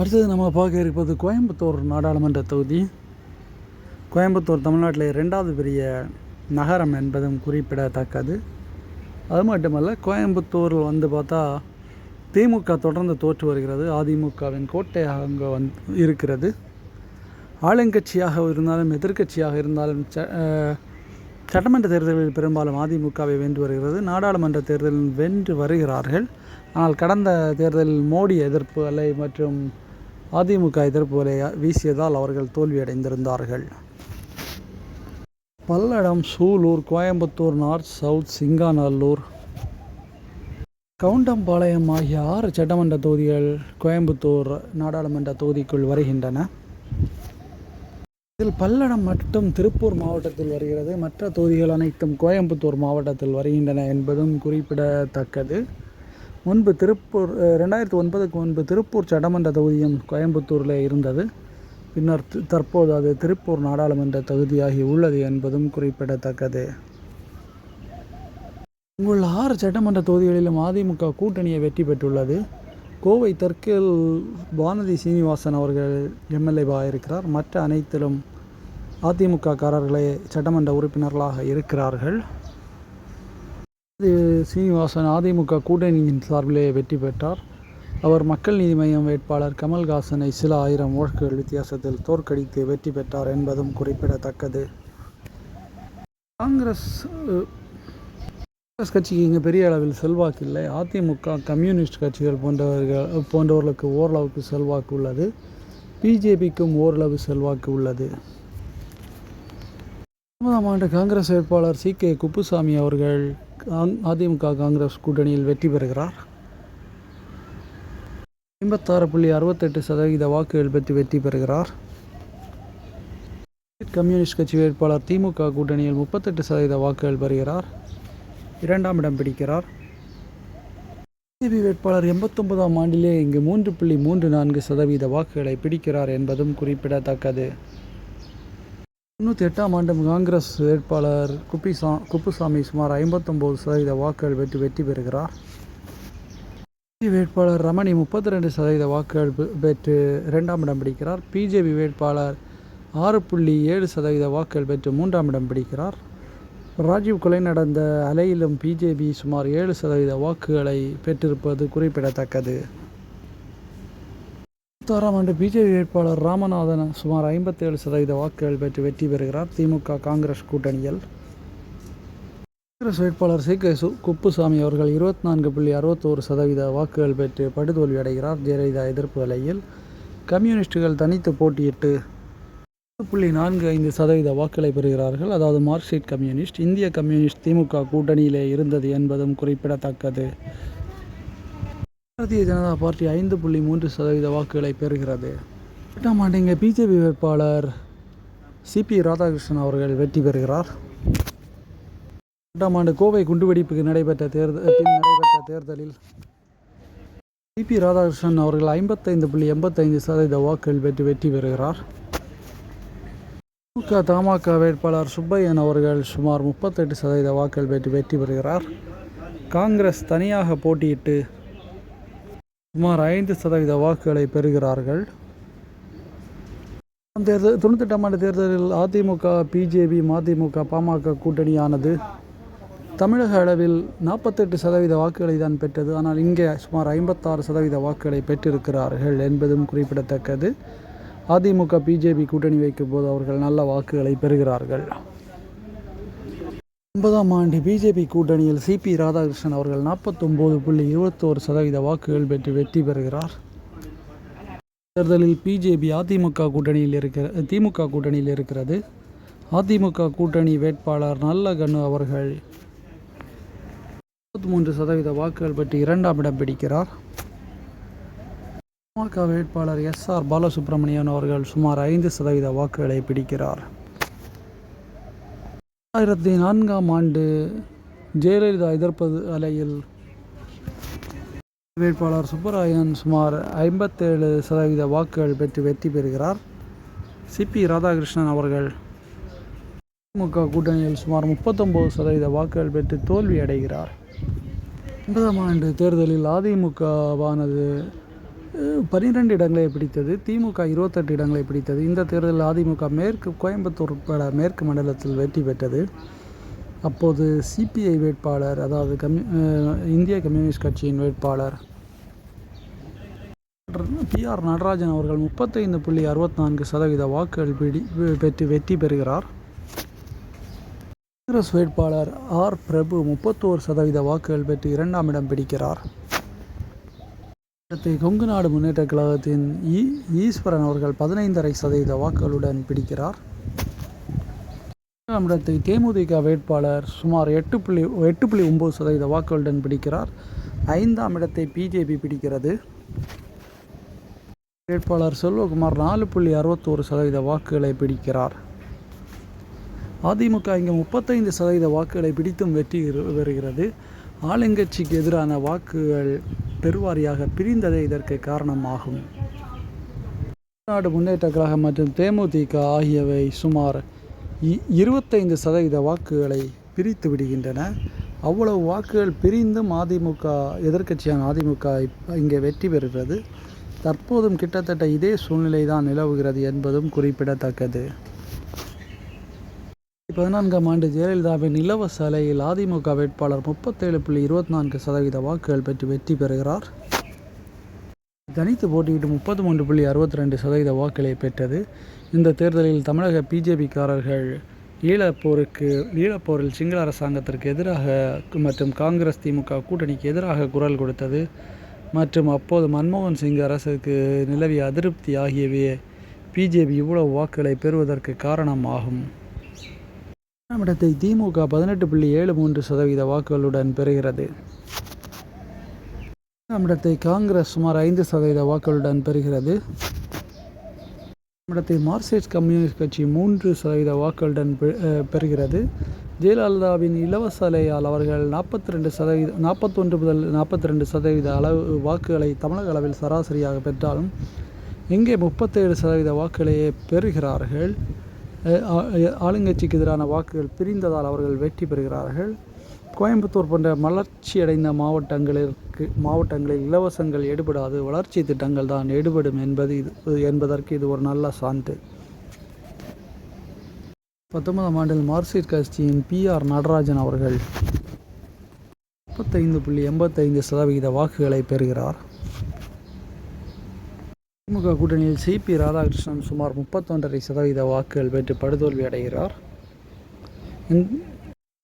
அடுத்தது நம்ம பார்க்க இருப்பது கோயம்புத்தூர் நாடாளுமன்ற தொகுதி. கோயம்புத்தூர் தமிழ்நாட்டில் ரெண்டாவது பெரிய நகரம் என்பதும் குறிப்பிடத்தக்கது. அது மட்டுமல்ல கோயம்புத்தூரில் வந்து பார்த்தா திமுக தொடர்ந்து தோற்று வருகிறது. அதிமுகவின் கோட்டையாக அங்கே வந் இருக்கிறது. ஆளுங்கட்சியாக இருந்தாலும் எதிர்க்கட்சியாக இருந்தாலும் ச சட்டமன்ற தேர்தலில் பெரும்பாலும் அதிமுகவை வென்று வருகிறது. நாடாளுமன்ற தேர்தலில் வென்று வருகிறார்கள். ஆனால் கடந்த தேர்தலில் மோடி எதிர்ப்பு அலை மற்றும் அதிமுக எதிர்ப்புகளை வீசியதால் அவர்கள் தோல்வியடைந்திருந்தார்கள். Palladam Sulur Coimbatore north south Singanallur. Goundampalayam ஆகிய ஆறு சட்டமன்ற தொகுதிகள் கோயம்புத்தூர் நாடாளுமன்ற தொகுதிக்குள் வருகின்றன. இதில் பல்லடம் மட்டும் திருப்பூர் மாவட்டத்தில் வருகிறது. மற்ற தொகுதிகள் அனைத்தும் கோயம்புத்தூர் மாவட்டத்தில் வருகின்றன என்பதும் குறிப்பிடத்தக்கது. முன்பு திருப்பூர் ரெண்டாயிரத்து ரெண்டாயிரத்தி ஒன்பதுக்கு முன்பு திருப்பூர் சட்டமன்ற தொகுதியும் கோயம்புத்தூரில் இருந்தது. பின்னர் தற்போது அது திருப்பூர் நாடாளுமன்ற தொகுதியாகி உள்ளது என்பதும் குறிப்பிடத்தக்கது. இங்குள்ள ஆறு சட்டமன்ற தொகுதிகளிலும் அதிமுக கூட்டணியை வெற்றி பெற்றுள்ளது. கோவை தெற்கில் வானதி சீனிவாசன் அவர்கள் எம்எல்ஏவாக இருக்கிறார். மற்ற அனைத்திலும் அதிமுக காரர்களே சட்டமன்ற உறுப்பினர்களாக இருக்கிறார்கள். இது சீனிவாசன் அதிமுக கூட்டணியின் சார்பிலே வெற்றி பெற்றார். அவர் மக்கள் நீதி மையம் வேட்பாளர் கமல்ஹாசனை சில ஆயிரம் ஓட்டுகள் வித்தியாசத்தில் தோற்கடித்து வெற்றி பெற்றார் என்பதும் குறிப்பிடத்தக்கது. காங்கிரஸ் காங்கிரஸ் கட்சிக்கு இங்கே பெரிய அளவில் செல்வாக்கு இல்லை. அதிமுக கம்யூனிஸ்ட் கட்சிகள் போன்றவர்கள் போன்றவர்களுக்கு ஓரளவுக்கு செல்வாக்கு உள்ளது. பிஜேபிக்கும் ஓரளவு செல்வாக்கு உள்ளது. ஒன்பதாம் ஆண்டு காங்கிரஸ் வேட்பாளர் சி கே குப்புசாமி அவர்கள் அதிமுக காங்கிரஸ் கூட்டணியில் வெற்றி பெறுகிறார். ஐம்பத்தாறு புள்ளி அறுபத்தெட்டு சதவீத வாக்குகள் பெற்று வெற்றி பெறுகிறார். கம்யூனிஸ்ட் கட்சி வேட்பாளர் திமுக கூட்டணியில் முப்பத்தெட்டு சதவீத வாக்குகள் பெறுகிறார். இரண்டாம் இடம் பிடிக்கிறார். பிஜேபி வேட்பாளர் எண்பத்தொன்பதாம் ஆண்டிலே இங்கு மூன்று புள்ளி மூன்று நான்கு சதவீத வாக்குகளை பிடிக்கிறார் என்பதும் குறிப்பிடத்தக்கது. தொண்ணூற்றி எட்டாம் ஆண்டு காங்கிரஸ் வேட்பாளர் குப்பிசா குப்புசாமி சுமார் ஐம்பத்தொம்போது சதவீத வாக்குகள் பெற்று வெற்றி பெறுகிறார். பிஜேபி வேட்பாளர் ரமணி முப்பத்தி ரெண்டு சதவீத வாக்குகள் பெற்று இரண்டாம் இடம் பிடிக்கிறார். பிஜேபி வேட்பாளர் ஆறு புள்ளி ஏழு சதவீத வாக்குகள் பெற்று மூன்றாம் இடம் பிடிக்கிறார். ராஜீவ் கொலை நடந்த அலையிலும் பிஜேபி சுமார் ஏழு சதவீத வாக்குகளை பெற்றிருப்பது குறிப்பிடத்தக்கது. முப்பத்தாறாம் ஆண்டு பிஜேபி வேட்பாளர் ராமநாதன் சுமார் ஐம்பத்தேழு சதவீத வாக்குகள் பெற்று வெற்றி பெறுகிறார். திமுக காங்கிரஸ் கூட்டணியில். காங்கிரஸ் வேட்பாளர் சி. கே. சு. குப்புசாமி அவர்கள் இருபத்தி நான்கு புள்ளி அறுபத்தோரு சதவீத வாக்குகள் பெற்று படுதோல்வி அடைகிறார். ஜெயலலிதா எதிர்ப்பு நிலையில் கம்யூனிஸ்டுகள் தனித்து போட்டியிட்டு புள்ளி நான்கு ஐந்து சதவீத வாக்குகளை பெறுகிறார்கள். அதாவது மார்க்சீட் கம்யூனிஸ்ட் இந்திய கம்யூனிஸ்ட் திமுக கூட்டணியிலே இருந்தது என்பதும் குறிப்பிடத்தக்கது. பாரதிய ஜனதா பார்ட்டி ஐந்து புள்ளி மூன்று சதவீத வாக்குகளை பெறுகிறது. எட்டாம் ஆண்டு இங்கே பிஜேபி வேட்பாளர் சிபி ராதாகிருஷ்ணன் அவர்கள் வெற்றி பெறுகிறார். எட்டாம் ஆண்டு கோவை குண்டுவெடிப்புக்கு நடைபெற்ற தேர்தல் பின் நடைபெற்ற தேர்தலில் சிபி ராதாகிருஷ்ணன் அவர்கள் ஐம்பத்தைந்து புள்ளி எண்பத்தைந்து சதவீத வாக்குகள் பெற்று வெற்றி பெறுகிறார். திமுக தமாக வேட்பாளர் சுப்பையன் அவர்கள் சுமார் முப்பத்தெட்டு சதவீத வாக்குகள் பெற்று வெற்றி பெறுகிறார். காங்கிரஸ் தனியாக போட்டியிட்டு சுமார் ஐந்து சதவீத வாக்குகளை பெறுகிறார்கள். தேர்தல் தொண்ணூத்தெட்டாம் ஆண்டு தேர்தலில் அதிமுக பிஜேபி மதிமுக பாமக கூட்டணியானது தமிழக அளவில் நாற்பத்தெட்டு சதவீத வாக்குகளை தான் பெற்றது. ஆனால் இங்கே சுமார் ஐம்பத்தாறு சதவீத வாக்குகளை பெற்றிருக்கிறார்கள் என்பதும் குறிப்பிடத்தக்கது. அதிமுக பிஜேபி கூட்டணி வைக்கும் போது அவர்கள் நல்ல வாக்குகளை பெறுகிறார்கள். ஒன்பதாம் ஆண்டு பிஜேபி கூட்டணியில் சிபி ராதாகிருஷ்ணன் அவர்கள் நாற்பத்தொம்போது புள்ளி இருபத்தோரு சதவீத வாக்குகள் பெற்று வெற்றி பெறுகிறார். தேர்தலில் பிஜேபி அதிமுக கூட்டணியில் இருக்கிற திமுக கூட்டணியில் இருக்கிறது. அதிமுக கூட்டணி வேட்பாளர் நல்லகண்ணு அவர்கள் முப்பத்தி மூன்று சதவீத வாக்குகள் பெற்று இரண்டாம் இடம் பிடிக்கிறார். பாமக வேட்பாளர் எஸ் ஆர் பாலசுப்ரமணியன் அவர்கள் சுமார் ஐந்து சதவீத வாக்குகளை பிடிக்கிறார். ரெண்டாயிரத்தி நான்காம் ஆண்டு ஜெயலலிதா எதிர்ப்பது அலையில் வேட்பாளர் சுப்பராயன் சுமார் ஐம்பத்தேழு சதவீத வாக்குகள் பெற்று வெற்றி பெறுகிறார். சிபி ராதாகிருஷ்ணன் அவர்கள். திமுக கூட்டணியில் சுமார் முப்பத்தொம்போது சதவீத வாக்குகள் பெற்று தோல்வி அடைகிறார் ஒன்பதாம் ஆண்டு தேர்தலில் அதிமுகவானது பன்னிரெண்டு இடங்களை பிடித்தது திமுக இருபத்தெட்டு இடங்களை பிடித்தது. இந்த தேர்தலில் அதிமுக மேற்கு கோயம்புத்தூர் உட்பட மேற்கு மண்டலத்தில் வெற்றி பெற்றது. அப்போது சிபிஐ வேட்பாளர் அதாவது கம்யூ இந்திய கம்யூனிஸ்ட் கட்சியின் வேட்பாளர் பி ஆர் நடராஜன் அவர்கள் முப்பத்தைந்து புள்ளி அறுபத்தி நான்கு சதவீத வாக்குகள் பிடி பெற்று வெற்றி பெறுகிறார். காங்கிரஸ் வேட்பாளர் ஆர் பிரபு முப்பத்தோரு சதவீத வாக்குகள் பெற்று இரண்டாம் இடம் பிடிக்கிறார். அடுத்து கொங்கு நாடு முன்னேற்ற கழகத்தின் ஈ ஈஸ்வரன் அவர்கள் பதினைந்தரை சதவீத வாக்குகளுடன் பிடிக்கிறார். இடத்தை தேமுதிக வேட்பாளர் சுமார் எட்டு புள்ளி எட்டு புள்ளி ஒம்பது சதவீத வாக்குகளுடன் பிடிக்கிறார். ஐந்தாம் இடத்தை பிஜேபி பிடிக்கிறது. வேட்பாளர் செல்வகுமார் நாலு புள்ளி அறுபத்தோரு சதவீத வாக்குகளை பிடிக்கிறார். அதிமுக இங்கு முப்பத்தைந்து சதவீத வாக்குகளை பிடித்தும் வெற்றி பெறுகிறது. ஆளுங்கட்சிக்கு எதிரான வாக்குகள் பெருவாரியாக பிரிந்ததே இதற்கு காரணமாகும். தமிழ்நாடு முன்னேற்ற கழகம் மற்றும் தேமுதிக ஆகியவை சுமார் இ- இருபத்தைந்து சதவீத வாக்குகளை பிரித்து விடுகின்றன. அவ்வளவு வாக்குகள் பிரிந்தும் அதிமுக எதிர்க்கட்சியான அதிமுக இங்கே வெற்றி பெறுகிறது. தற்போதும் கிட்டத்தட்ட இதே சூழ்நிலை தான் நிலவுகிறது என்பதும் குறிப்பிடத்தக்கது. பதினான்காம் ஆண்டு ஜெயலலிதாவின் இலவச அலையில் அதிமுக வேட்பாளர் முப்பத்தேழு புள்ளி இருபத்தி நான்கு சதவீத வாக்குகள் பெற்று வெற்றி பெறுகிறார். தனித்து போட்டியிட்டு முப்பத்தி மூன்று புள்ளி அறுபத்தி ரெண்டு சதவீத வாக்குகளை பெற்றது. இந்த தேர்தலில் தமிழக பிஜேபிக்காரர்கள் ஈழப்போருக்கு ஈழப்போரில் சிங்கள அரசாங்கத்திற்கு எதிராக மற்றும் காங்கிரஸ் திமுக கூட்டணிக்கு எதிராக குரல் கொடுத்தது. மற்றும் அப்போது மன்மோகன் சிங் அரசுக்கு நிலவிய அதிருப்தி ஆகியவையே பிஜேபி இவ்வளவு வாக்குகளை பெறுவதற்கு காரணமாகும். இரண்டாம் இடத்தை திமுக பதினெட்டு புள்ளி ஏழு மூன்று சதவீத வாக்குகளுடன் பெறுகிறது. இரண்டாம் இடத்தை காங்கிரஸ் சுமார் ஐந்து சதவீத வாக்குகளுடன் பெறுகிறது. இடத்தை மார்க்சிஸ்ட் கம்யூனிஸ்ட் கட்சி மூன்று சதவீத வாக்குகளுடன் பெ- பெறுகிறது. ஜெயலலிதாவின் இலவச அலையால் அவர்கள் நாற்பத்தி ரெண்டு சதவீத நாற்பத்தொன்று முதல் நாற்பத்தி ரெண்டு சதவீத அளவு வாக்குகளை தமிழக அளவில் சராசரியாக பெற்றாலும் இங்கே முப்பத்தேழு சதவீத வாக்குகளையே பெறுகிறார்கள். ஆளுங்கட்சிக்கு எதிரான வாக்குகள் பிரிந்ததால் அவர்கள் வெற்றி பெறுகிறார்கள். கோயம்புத்தூர் போன்ற வளர்ச்சியடைந்த மாவட்டங்களிற்கு மாவட்டங்களில் இலவசங்கள் எடுபடாது வளர்ச்சி திட்டங்கள் தான் எடுபடும் என்பது இது என்பதற்கு இது ஒரு நல்ல சான்று. பத்தொன்பதாம் ஆண்டில் மார்க்சிஸ்ட் கட்சியின் பிஆர் நடராஜன் அவர்கள் முப்பத்தைந்து புள்ளி எண்பத்தைந்து சதவிகித வாக்குகளை பெறுகிறார். திமுக கூட்டணியில் சிபி ராதாகிருஷ்ணன் சுமார் முப்பத்தொன்றரை சதவீத வாக்குகள் பெற்று படுதோல்வி அடைகிறார்.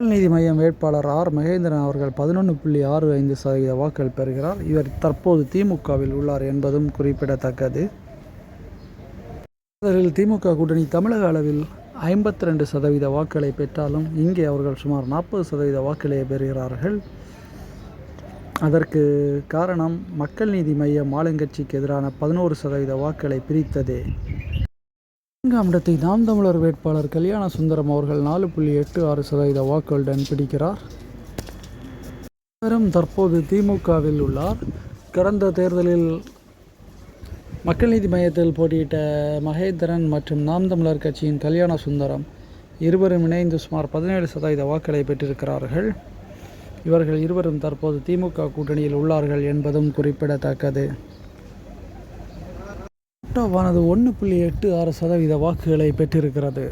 நீதி மையம் வேட்பாளர் ஆர். மகேந்திரன் அவர்கள் பதினொன்று புள்ளி ஆறு ஐந்து சதவீத வாக்குகள் பெறுகிறார். இவர் தற்போது திமுகவில் உள்ளார் என்பதும் குறிப்பிடத்தக்கது. அதில் திமுக கூட்டணி தமிழக அளவில் ஐம்பத்தி ரெண்டு சதவீத வாக்குகளை பெற்றாலும் இங்கே அவர்கள் சுமார் நாற்பது சதவீத வாக்குகளை பெறுகிறார்கள். அதற்கு காரணம் மக்கள் நீதி மையம் ஆளுங்கட்சிக்கு எதிரான பதினோரு சதவீத வாக்குகளை பிரித்ததே. நான்காம் இடத்தை நாம் தமிழர் வேட்பாளர் கல்யாண சுந்தரம் அவர்கள் நாலு புள்ளி எட்டு ஆறு சதவீத வாக்குகளுடன் பிடிக்கிறார். தற்போது திமுகவில் உள்ளார். கடந்த தேர்தலில் மக்கள் நீதி மையத்தில் போட்டியிட்ட மகேந்திரன் மற்றும் நாம் தமிழர் கட்சியின் கல்யாண சுந்தரம் இருவரும் இணைந்து சுமார் பதினேழு சதவீத வாக்குகளை பெற்றிருக்கிறார்கள். இவர்கள் இருவரும் தற்போது திமுக கூட்டணியில் உள்ளார்கள் என்பதும் குறிப்பிடத்தக்கது. ஆட்டோவானது ஒன்று புள்ளி எட்டு ஆறு சதவீத வாக்குகளை பெற்றிருக்கிறது.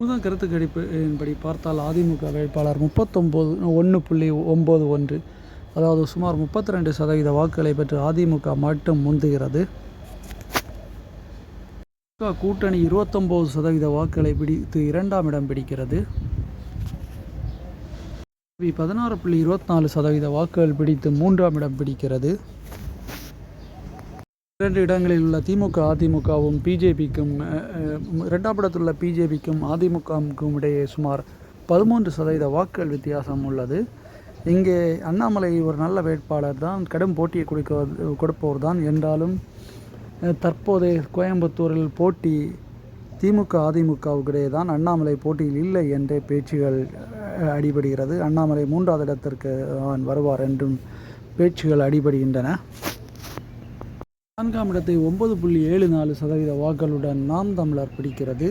முதல் கருத்து கணிப்பின்படி பார்த்தால் அதிமுக வேட்பாளர் முப்பத்தொம்போது ஒன்று புள்ளி ஒம்பது ஒன்று அதாவது சுமார் முப்பத்தி ரெண்டு சதவீத வாக்குகளை பெற்று அதிமுக மட்டும் முந்துகிறது. திமுக கூட்டணி இருபத்தொம்போது சதவீத வாக்குகளை பிடித்து இரண்டாம் இடம் பிடிக்கிறது. பி பதினாறு புள்ளி இருபத்தி நாலு சதவீத வாக்குகள் பிடித்து மூன்றாம் இடம் பிடிக்கிறது. இரண்டு இடங்களில் உள்ள திமுக அதிமுகவும் பிஜேபிக்கும் இரண்டாம் இடத்தில் உள்ள பிஜேபிக்கும் அதிமுகவுக்கும் இடையே சுமார் பதிமூன்று சதவீத வாக்குகள் வித்தியாசம் உள்ளது. இங்கே அண்ணாமலை ஒரு நல்ல வேட்பாளர் தான் கடும் போட்டியை கொடுக்க கொடுப்பவர் தான். என்றாலும் தற்போதைய கோயம்புத்தூரில் போட்டி திமுக அதிமுகவுக்கிடையே தான் அண்ணாமலை போட்டியில் இல்லை என்ற பேச்சுகள் அடிபடுகிறது. அண்ணாமலை மூன்றாவது இடத்திற்கு அவன் வருவார் என்றும் பேச்சுகள் அடிபடுகின்றன. நான்காம் இடத்தை ஒன்பது புள்ளி ஏழு நாலு சதவீத வாக்குகளுடன் நாம் தமிழர் பிடிக்கிறது.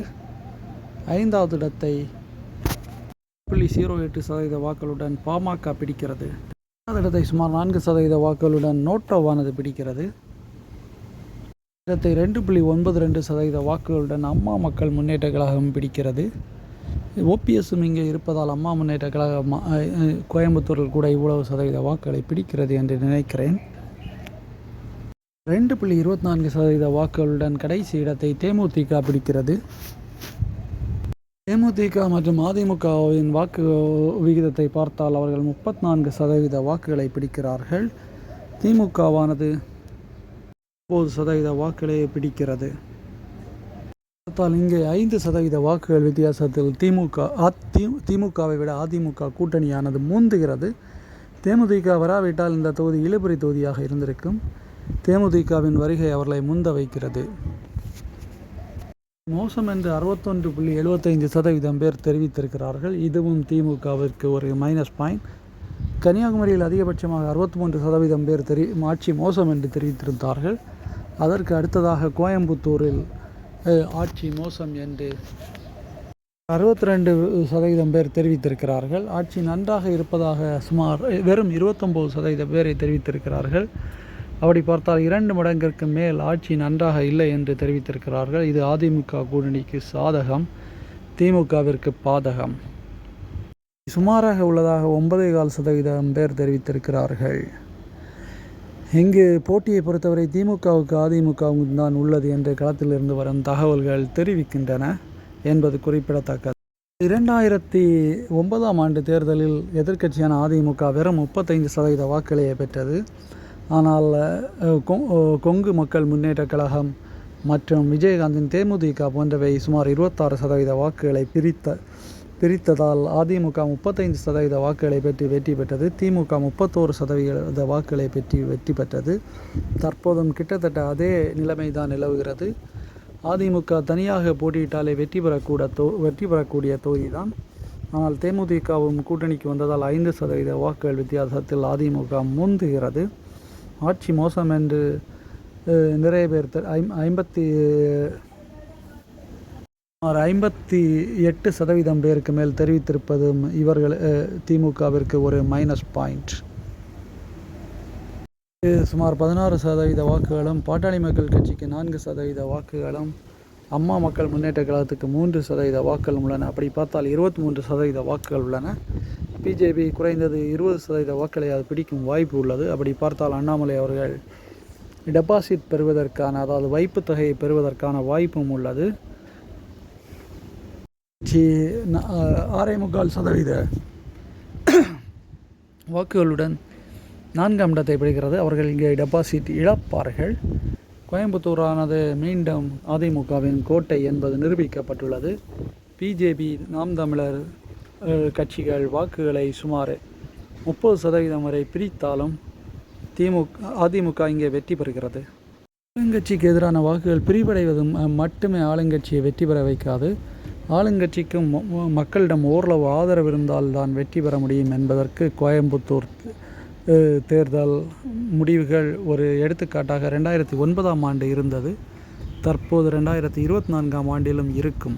ஐந்தாவது இடத்தை புள்ளி ஜீரோ எட்டு சதவீத வாக்குகளுடன் பாமக பிடிக்கிறது. இரண்டாவது இடத்தை சுமார் நான்கு சதவீத வாக்குகளுடன் நோட்டோவானது பிடிக்கிறது. இடத்தை ரெண்டு புள்ளி ஒன்பது ரெண்டு சதவீத வாக்குகளுடன் அம்மா மக்கள் முன்னேற்ற கழகம் பிடிக்கிறது. ஓபிஎஸ்ஸும் இங்கே இருப்பதால் அம்மா முன்னேற்ற கழகம் கோயம்புத்தூரில் கூட இவ்வளவு சதவீத வாக்குகளை பிடிக்கிறது என்று நினைக்கிறேன். ரெண்டு புள்ளி இருபத்தி நான்கு சதவீத வாக்குகளுடன் கடைசி இடத்தை தேமுதிக பிடிக்கிறது. தேமுதிக மற்றும் அதிமுகவின் வாக்கு விகிதத்தை பார்த்தால் அவர்கள் முப்பத்தி நான்கு சதவீத வாக்குகளை பிடிக்கிறார்கள். திமுகவானது ஒம்பது சதவீத வாக்குகளை பிடிக்கிறது. பார்த்தால் இங்கே ஐந்து சதவீத வாக்குகள் வித்தியாசத்தில் திமுக அதி திமுகவை விட அதிமுக கூட்டணியானது மூந்துகிறது. தேமுதிக வராவிட்டால் இந்த தொகுதி இழுபறி தொகுதியாக இருந்திருக்கும். தேமுதிகவின் வருகை அவர்களை முந்த வைக்கிறது. மோசம் என்று அறுபத்தொன்று புள்ளி எழுபத்தைந்து சதவீதம் பேர் தெரிவித்திருக்கிறார்கள். இதுவும் திமுகவிற்கு ஒரு மைனஸ் பாயிண்ட் கன்னியாகுமரியில் அதிகபட்சமாக அறுபத்தி மூன்று சதவீதம் பேர் தெரி ஆட்சி மோசம் என்று தெரிவித்திருந்தார்கள். அதற்கு அடுத்ததாக கோயம்புத்தூரில் ஆட்சி மோசம் என்று அறுபத்தி ரெண்டு சதவீதம் பேர் தெரிவித்திருக்கிறார்கள். ஆட்சி நன்றாக இருப்பதாக சுமார் வெறும் இருபத்தொம்போது சதவீத பேரை தெரிவித்திருக்கிறார்கள். அப்படி பார்த்தால் இரண்டு மடங்கிற்கு மேல் ஆட்சி நன்றாக இல்லை என்று தெரிவித்திருக்கிறார்கள். இது அதிமுக கூட்டணிக்கு சாதகம் திமுகவிற்கு பாதகம். சுமாராக உள்ளதாக ஒன்பதே கால் சதவீதம் பேர் தெரிவித்திருக்கிறார்கள். இங்கு போட்டியை பொறுத்தவரை திமுகவுக்கு அதிமுகவும் தான் உள்ளது என்ற களத்திலிருந்து வரும் தகவல்கள் தெரிவிக்கின்றன என்பது குறிப்பிடத்தக்கது. இரண்டாயிரத்தி ஒன்பதாம் ஆண்டு தேர்தலில் எதிர்க்கட்சியான அதிமுக வெறும் முப்பத்தைந்து சதவீத வாக்குகளையே பெற்றது. ஆனால் கொ- கொங்கு மக்கள் முன்னேற்ற கழகம் மற்றும் விஜயகாந்தின் தேமுதிக போன்றவை சுமார் இருபத்தாறு சதவீத வாக்குகளை பிரித்த பிரித்ததால் அதிமுக முப்பத்தைந்து சதவீத வாக்குகளை பெற்று வெற்றி பெற்றது. திமுக முப்பத்தோரு சதவீத வாக்குகளை பெற்று வெற்றி பெற்றது. தற்போதும் கிட்டத்தட்ட அதே நிலைமை தான் நிலவுகிறது. அதிமுக தனியாக போட்டியிட்டாலே வெற்றி பெறக்கூட தொ வெற்றி பெறக்கூடிய தொகுதி தான் ஆனால் தேமுதிகவும் கூட்டணிக்கு வந்ததால் ஐந்து சதவீத வாக்குகள் வித்தியாசத்தில் அதிமுக முந்துகிறது. ஆட்சி மோசம் என்று நிறைய பேர் ஐம்- ஐம்பத்தி சுமார் ஐம்பத்தி எட்டு சதவீதம் பேருக்கு மேல் தெரிவித்திருப்பதும் இவர்கள் திமுகவிற்கு ஒரு மைனஸ் பாயிண்ட் சுமார் பதினாறு சதவீத வாக்குகளும் பாட்டாளி மக்கள் கட்சிக்கு நான்கு சதவீத வாக்குகளும் அம்மா மக்கள் முன்னேற்ற கழகத்துக்கு மூன்று சதவீத வாக்குகள் உள்ளன. அப்படி பார்த்தால் இருபத்தி மூன்று சதவீத வாக்குகள் உள்ளன. பிஜேபி குறைந்தது இருபது சதவீத வாக்களை அது பிடிக்கும் வாய்ப்பு உள்ளது. அப்படி பார்த்தால் அண்ணாமலை அவர்கள் டெபாசிட் பெறுவதற்கான அதாவது வைப்பு தொகையை பெறுவதற்கான வாய்ப்பும் உள்ளது. சி ஆறே முக்கால் சதவீத வாக்குகளுடன் நான்காம் இடத்தை பிடிக்கிறது அவர்கள் இங்கே டெபாசிட் இழப்பார்கள். கோயம்புத்தூரானது மீண்டும் அதிமுகவின் கோட்டை என்பது நிரூபிக்கப்பட்டுள்ளது. பிஜேபி நாம் தமிழர் கட்சிகள் வாக்குகளை சுமார் முப்பது சதவீதம் வரை பிரித்தாலும் திமுக அதிமுக இங்கே வெற்றி பெறுகிறது. ஆளுங்கட்சிக்கு எதிரான வாக்குகள் பிரிவடைவதும் மட்டுமே ஆளுங்கட்சியை வெற்றி பெற வைக்காது. ஆளுங்கட்சிக்கும் மக்களிடம் ஓரளவு ஆதரவு இருந்தால் தான் வெற்றி பெற முடியும் என்பதற்கு கோயம்புத்தூர் தேர்தல் முடிவுகள் ஒரு எடுத்துக்காட்டாக ரெண்டாயிரத்தி ஒன்பதாம் ஆண்டு இருந்தது. தற்போது ரெண்டாயிரத்தி இருபத்தி நான்காம் ஆண்டிலும் இருக்கும்.